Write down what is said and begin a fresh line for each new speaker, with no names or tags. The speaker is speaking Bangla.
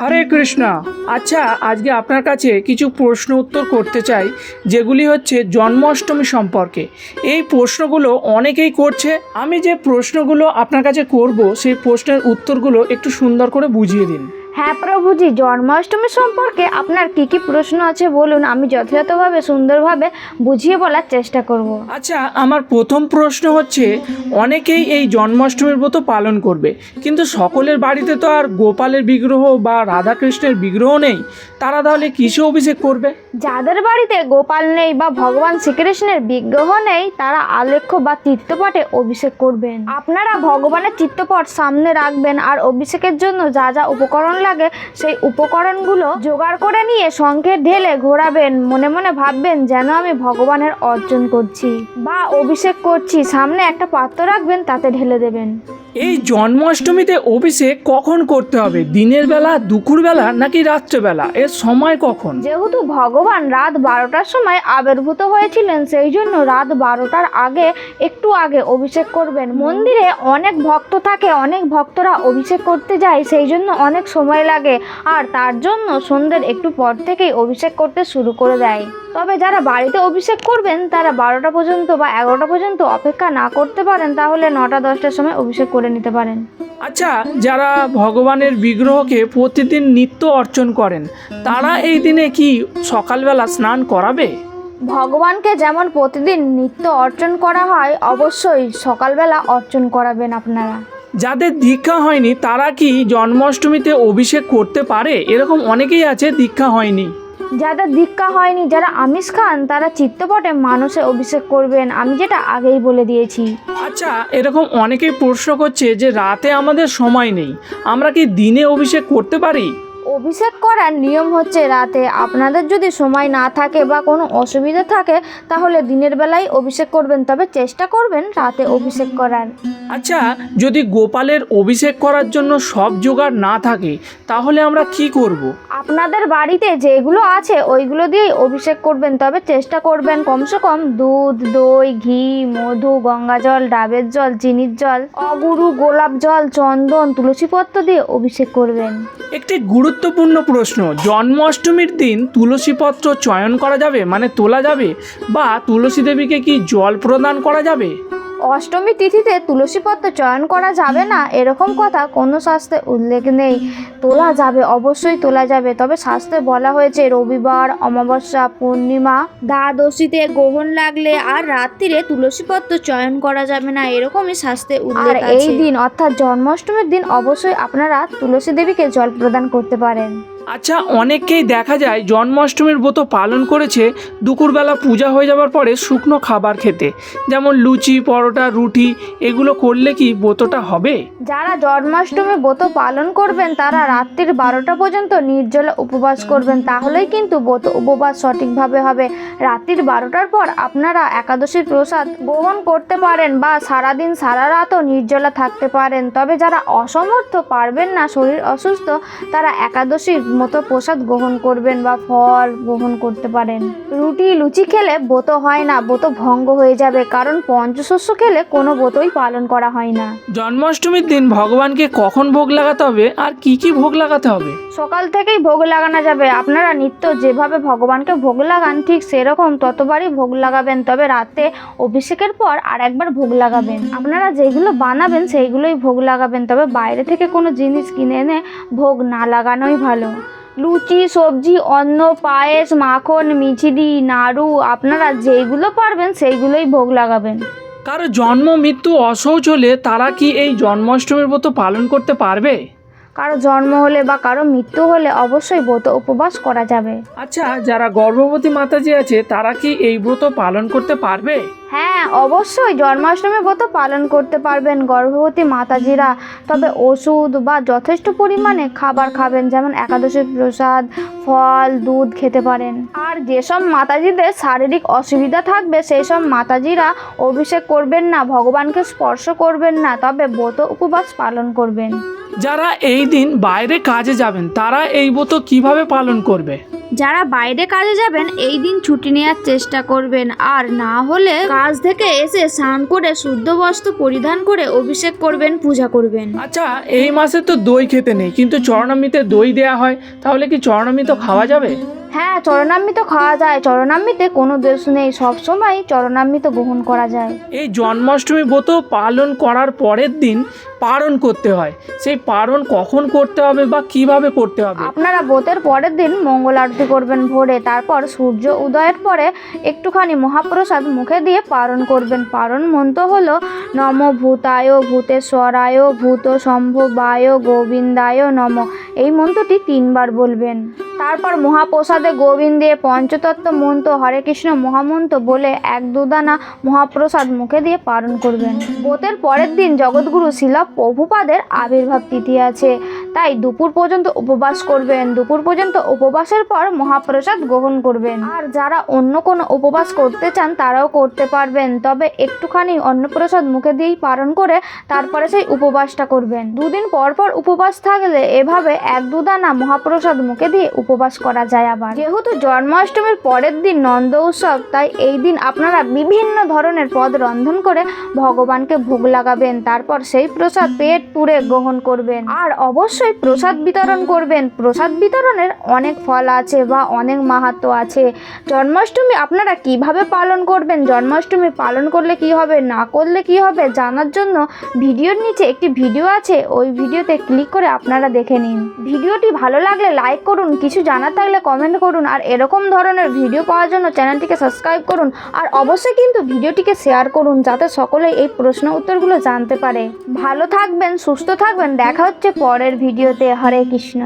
হরে কৃষ্ণ। আচ্ছা আজকে আপনার কাছে কিছু প্রশ্ন উত্তর করতে চাই, যেগুলি হচ্ছে জন্মাষ্টমী সম্পর্কে। এই প্রশ্নগুলো অনেকেই করছে। আমি যে প্রশ্নগুলো আপনার কাছে করব, সেই প্রশ্নের উত্তরগুলো একটু সুন্দর করে বুঝিয়ে দিন।
হ্যাঁ প্রভুজি জন্মাষ্টমী সম্পর্কে আপনার কি কি প্রশ্ন আছে বলুন আমি যথাযথভাবে সুন্দরভাবে বুঝিয়ে বলার চেষ্টা করব।
আচ্ছা আমার প্রথম প্রশ্ন হচ্ছে অনেকেই এই জন্মাষ্টমীর ব্রত পালন করবে কিন্তু সকলের বাড়িতে তো আর গোপালের বিগ্রহ বা রাধাকৃষ্ণের বিগ্রহ নেই তারা তাহলে কিসে অভিষেক করবে?
যাদের বাড়িতে গোপাল নেই বা ভগবান শ্রীকৃষ্ণের বিগ্রহ নেই তারা আলেখ্য বা চিত্তপটে অভিষেক করবেন। আপনারা ভগবানের চিত্তপট সামনে রাখবেন আর অভিষেকের জন্য যা যা উপকরণ লাগে সেই উপকরণগুলো জোগাড় করে নিয়ে শঙ্খের ঢেলে ঘোরাবেন। মনে মনে ভাববেন যেন আমি ভগবানের অর্জন করছি। বা অভিষেক করছি। সামনে একটা পাত্র রাখবেন, তাতে ঢেলে দেবেন।
এই জন্মাষ্টমীতে অভিষেক কখন করতে হবে? দিনের বেলা দুপুরবেলা নাকি রাত্রেবেলা? এর সময় কখন?
যেহেতু ভগবান রাত বারোটার সময় আবির্ভূত হয়েছিলেন, সেই জন্য রাত বারোটার আগে, একটু আগে অভিষেক করবেন। মন্দিরে অনেক ভক্ত থাকে, অনেক ভক্তরা অভিষেক করতে যায়, সেই জন্য অনেক সময় লাগে। আর তার জন্য সন্ধ্যের একটু পর থেকেই অভিষেক করতে শুরু করে দেয়। তবে যারা বাড়িতে অভিষেক করবেন তারা বারোটা পর্যন্ত বা এগারোটা পর্যন্ত অপেক্ষা না করতে পারেন তাহলে নটা দশটার সময় অভিষেক করে নিতে পারেন।
আচ্ছা যারা ভগবানের বিগ্রহকে প্রতিদিন নিত্য অর্চন করেন তারা এই দিনে কি সকালবেলা স্নান করাবে?
ভগবানকে যেমন প্রতিদিন নিত্য অর্চন করা হয় অবশ্যই সকালবেলা অর্চন করাবেন আপনারা।
যাদের দীক্ষা হয়নি তারা কি জন্মাষ্টমীতে অভিষেক করতে পারে? এরকম অনেকেই আছে দীক্ষা হয়নি।
যাদের দীক্ষা হয়নি, যারা আমিষ খান, তারা চিত্তপটে মানুষে অভিষেক করবেন। আমি যেটা আগেই বলে দিয়েছি।
আচ্ছা এরকম অনেকেই প্রশ্ন করছে যে, রাতে আমাদের সময় নেই। আমরা কি দিনে অভিষেক করতে পারি?
অভিষেক করার নিয়ম হচ্ছে রাতে। আপনাদের যদি সময় না থাকে বা কোনো অসুবিধা থাকে তাহলে দিনের বেলায় অভিষেক করবেন। তবে চেষ্টা করবেন রাতে অভিষেক করার।
আচ্ছা যদি গোপালের অভিষেক করার জন্য সব জোগাড় না থাকে তাহলে আমরা কি করব।
আপনাদের বাড়িতে যেগুলো আছে ওইগুলো দিয়েই অভিষেক করবেন। তবে চেষ্টা করবেন কমসে কম দুধ দই ঘি মধু গঙ্গা জল ডাবের জল চিনির জল অগুরু গোলাপ জল চন্দন তুলসীপত্র দিয়ে অভিষেক করবেন।
একটি গুরুত্বপূর্ণ প্রশ্ন। জন্মাষ্টমীর দিন তুলসীপত্র চয়ন করা যাবে? মানে তোলা যাবে? বা তুলসী দেবীকে কি জল প্রদান করা যাবে?
অষ্টমী তিথিতে তুলসীপত্র চয়ন করা যাবে না এরকম কথা কোনো শাস্ত্রে উল্লেখ নেই। তোলা যাবে অবশ্যই তোলা যাবে। তবে শাস্ত্রে বলা হয়েছে রবিবার অমাবস্যা পূর্ণিমা দ্বাদশীতে গ্রহণ লাগলে আর রাত্রিরে তুলসীপত্র চয়ন করা যাবে না এরকমই শাস্ত্রে উল্লেখ এই দিন অর্থাৎ জন্মাষ্টমীর দিন অবশ্যই আপনারা তুলসী দেবীকে জল প্রদান করতে পারেন।
আচ্ছা অনেককেই দেখা যায় জন্মাষ্টমীর ব্রত পালন করেছে, দুপুরবেলা পূজা হয়ে যাওয়ার পরে শুকনো খাবার খেতে। যেমন লুচি, পরোটা, রুটি, এগুলো করলে কি ব্রতটা হবে?
যারা জন্মাষ্টমী ব্রত পালন করবেন, তারা রাত্রির বারোটা পর্যন্ত নির্জলা উপবাস করবেন। তাহলেই কিন্তু ব্রত উপবাস সঠিকভাবে হবে। রাত্রির বারোটার পর আপনারা একাদশীর প্রসাদ গ্রহণ করতে পারেন বা সারাদিন, সারা রাতও নির্জলা থাকতে পারেন। তবে যারা অসমর্থ পারবেন না, শরীর অসুস্থ, তারা একাদশীর মতো প্রসাদ গ্রহণ করবেন বা ফল গ্রহণ করতে পারেন। রুটি লুচি খেলে ব্রত হয় না ব্রত ভঙ্গ হয়ে যাবে কারণ পঞ্চশস্য খেলে কোনো ব্রতই পালন করা হয় না।
জন্মাষ্টমীর দিন ভগবানকে কখন ভোগ লাগাতে হবে আর কি কি ভোগ লাগাতে হবে?
সকাল থেকেই ভোগ লাগানো যাবে। আপনারা নিত্য যেভাবে ভগবানকে ভোগ লাগান ঠিক সেরকম ততবারই ভোগ লাগাবেন। তবে রাতে অভিষেকের পর আর একবার ভোগ লাগাবেন। আপনারা যেগুলো বানাবেন সেইগুলোই ভোগ লাগাবেন। তবে বাইরে থেকে কোনো জিনিস কিনে এনে ভোগ না লাগানোই ভালো। লুচি, সবজি, অন্ন, পায়েস, মাখন মিছিদি নাড়ু, আপনারা যেইগুলো পারবেন সেইগুলোই ভোগ লাগাবেন।
কারও জন্ম, মৃত্যু অসৌচ হলে তারা কি এই জন্মাষ্টমীর মতো পালন করতে পারবে?
কারও জন্ম হলে বা কারও মৃত্যু হলে অবশ্যই ব্রত উপবাস করা যাবে।
আচ্ছা যারা গর্ভবতী মাতাজি আছে তারা কি এই ব্রত পালন করতে পারবে?
হ্যাঁ অবশ্যই জন্মাষ্টমী ব্রত পালন করতে পারবেন গর্ভবতী মাতাজিরা। তবে ওষুধ বা যথেষ্ট পরিমাণে খাবার খাবেন যেমন একাদশীর প্রসাদ ফল দুধ খেতে পারেন। আর যেসব মাতাজিদের শারীরিক অসুবিধা থাকবে সেই সব মাতাজিরা অভিষেক করবেন না ভগবানকে স্পর্শ করবেন না তবে ব্রত উপবাস পালন করবেন।
যারা এই দিন বাইরে কাজে যাবেন তারা এই ব্রত কীভাবে পালন করবে?
যারা বাইরে কাজে যাবেন এই দিন ছুটি নেওয়ার চেষ্টা করবেন। আর না হলে কাজ থেকে এসে স্নান করে শুদ্ধ বস্ত্র পরিধান করে অভিষেক করবেন পূজা করবেন।
আচ্ছা এই মাসে তো দই খেতে নেই কিন্তু চরণামৃতে দই দেয়া হয় তাহলে কি চরণামৃত খাওয়া যাবে?
হ্যাঁ চরণামৃত খাওয়া যায়। চরণামৃতে কোনো দোষ নেই সবসময় চরণামৃত গ্রহণ করা যায়।
এই জন্মাষ্টমী ব্রত পালন করার পরের দিন পারণ করতে হয়। সেই পারণ কখন করতে হবে বা কীভাবে করতে হবে?
আপনারা ব্রতের পরের দিন মঙ্গল আরতি করবেন ভোরে। তারপর সূর্য উদয়ের পরে একটুখানি মহাপ্রসাদ মুখে দিয়ে পালন করবেন। পালন মন্ত্র হলো, নম ভূতায় ভূতেশ্বরায় ভূত সম্ভবায় গোবিন্দায় নম। এই মন্ত্রটি তিনবার বলবেন। তারপর মহাপ্রসাদে গোবিন্দ পঞ্চতত্ত্ব মন্ত্র, হরে কৃষ্ণ মহামন্ত্র বলে এক দুদানা মহাপ্রসাদ মুখে দিয়ে পালন করবেন। ব্রতের পরের দিন জগৎগুরু শিলা প্রভুপাদের আবির্ভাব তিথি আছে। তাই দুপুর পর্যন্ত উপবাস করবেন। দুপুর পর্যন্ত উপবাসের পর মহাপ্রসাদ গ্রহণ করবেন। আর যারা অন্য কোনো উপবাস করতে চান, তারাও করতে পারবেন। তবে একটুখানি অন্নপ্রসাদ মুখে দিয়েই পালন করে তারপরে সেই উপবাসটা করবেন। দুদিন পর পর উপবাস থাকলে এভাবে এক দুদানা মহাপ্রসাদ মুখে দিয়ে উপবাস করা যায় আবার। যেহেতু জন্মাষ্টমীর পরের দিন নন্দ উৎসব, তাই এই দিন আপনারা বিভিন্ন ধরনের পদ রন্ধন করে ভগবানকে ভোগ লাগাবেন। তারপর সেই প্রসাদ পেট পুরে গ্রহণ করবেন। আর অবশ্যই প্রসাদ বিতরণ করবেন। প্রসাদ বিতরণের অনেক ফল আছে বা অনেক মাহাত্ম আছে। জন্মাষ্টমী আপনারা কীভাবে পালন করবেন? জন্মাষ্টমী পালন করলে কি হবে? না করলে কি হবে? জানার জন্য ভিডিওর নিচে একটি ভিডিও আছে। ওই ভিডিওতে ক্লিক করে আপনারা দেখে নিন। ভিডিওটি ভালো লাগলে লাইক করুন, কিছু জানার থাকলে কমেন্ট করুন আর এরকম ধরনের ভিডিও পাওয়ার জন্য চ্যানেলটিকে সাবস্ক্রাইব করুন আর অবশ্যই কিন্তু ভিডিওটিকে শেয়ার করুন যাতে সকলে এই প্রশ্ন উত্তরগুলো জানতে পারে। ভালো থাকবেন, সুস্থ থাকবেন, দেখা হচ্ছে পরের ভিডিওতে হরে কৃষ্ণ।